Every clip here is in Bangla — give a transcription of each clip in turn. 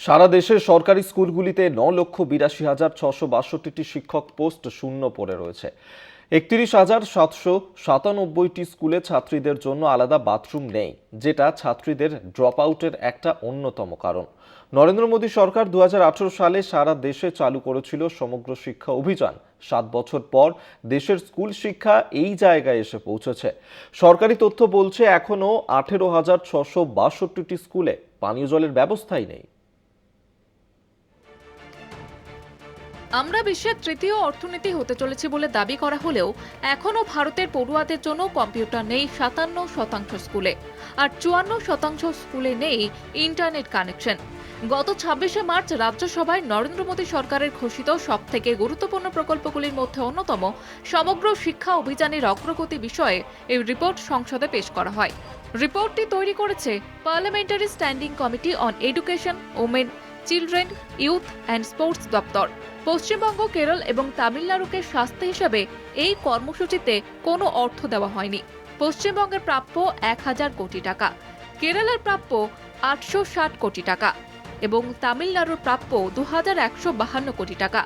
সারা দেশের সরকারি স্কুলগুলিতে ন লক্ষ বিরাশি হাজার ছশো বাষট্টিটি শিক্ষক পোস্ট শূন্য পড়ে রয়েছে। একত্রিশ হাজার সাতশো সাতানব্বইটি স্কুলে ছাত্রীদের জন্য আলাদা বাথরুম নেই, যেটা ছাত্রীদের ড্রপ আউটের একটা অন্যতম কারণ। নরেন্দ্র মোদী সরকার দু হাজার আঠেরো সালে সারা দেশে চালু করেছিল সমগ্র শিক্ষা অভিযান। সাত বছর পর দেশের স্কুল শিক্ষা এই জায়গায় এসে পৌঁছেছে। সরকারি তথ্য বলছে, এখনও আঠেরো হাজার ছশো বাষট্টিটি স্কুলে পানীয় জলের ব্যবস্থাই নেই। আমরা বিশ্বের তৃতীয় অর্থনীতি হতে চলেছি বলে দাবি করা হলেও এখনও ভারতের পড়ুয়াদের জন্য কম্পিউটার নেই সাতান্ন শতাংশ স্কুলে আর চুয়ান্ন শতাংশ স্কুলে নেই ইন্টারনেট কানেকশন। গত ছাব্বিশে মার্চ রাজ্যসভায় নরেন্দ্র মোদী সরকারের ঘোষিত সবথেকে গুরুত্বপূর্ণ প্রকল্পগুলির মধ্যে অন্যতম সমগ্র শিক্ষা অভিযানের অগ্রগতি বিষয়ে এই রিপোর্ট সংসদে পেশ করা হয়। রিপোর্টটি তৈরি করেছে parliamentary standing committee on education, women children, youth and sports দপ্তর। পশ্চিমবঙ্গ, কেরল এবং তামিলনাড়ুকে স্বাস্থ্য হিসাবে এই কর্মসূচিতে কোনো অর্থ দেওয়া হয়নি। পশ্চিমবঙ্গের প্রাপ্য এক হাজার কোটি টাকা, কেরলের প্রাপ্য আটশো ষাট কোটি টাকা এবং তামিলনাড়ুর প্রাপ্য দু হাজার একশো বাহান্ন কোটি টাকা।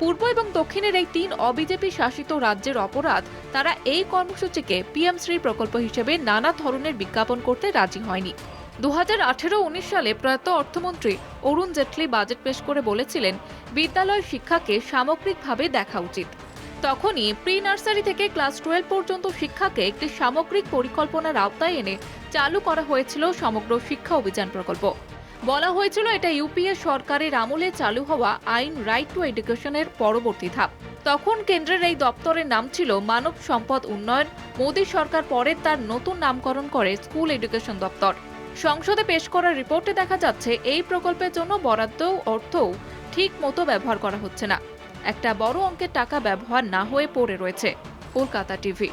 পূর্ব এবং দক্ষিণের এই তিন অবিজেপি শাসিত রাজ্যের অপরাধ তারা এই কর্মসূচিকে পিএম শ্রী প্রকল্প হিসেবে নানা ধরনের বিজ্ঞাপন করতে রাজি হয়নি। দু হাজার সালে প্রয়াত অর্থমন্ত্রী অরুণ জেটলি বাজেট পেশ করে বলেছিলেন, বিদ্যালয় শিক্ষাকে সামগ্রিকভাবে দেখা উচিত। তখনই প্রি নার্সারি থেকে ক্লাস টুয়েলভ পর্যন্ত শিক্ষাকে একটি সামগ্রিক পরিকল্পনার আওতায় এনে চালু করা হয়েছিল সমগ্র শিক্ষা অভিযান প্রকল্প। বলা হয়েছিল এটা ইউপিএ সরকারের আমলে চালু হওয়া আইন রাইট টু এডুকেশনের পরবর্তী ধাপ। তখন কেন্দ্রের এই দপ্তরের নাম ছিল মানব সম্পদ উন্নয়ন, মোদী সরকার পরে তার নতুন নামকরণ করে স্কুল এডুকেশন দপ্তর। সংসদে পেশ করা রিপোর্টে দেখা যাচ্ছে, এই প্রকল্পের জন্য বরাদ্দ অর্থও ঠিক মতো ব্যবহার করা হচ্ছে না। একটা বড় অঙ্কের টাকা ব্যবহার না হয়ে পড়ে রয়েছে। কলকাতা টিভি।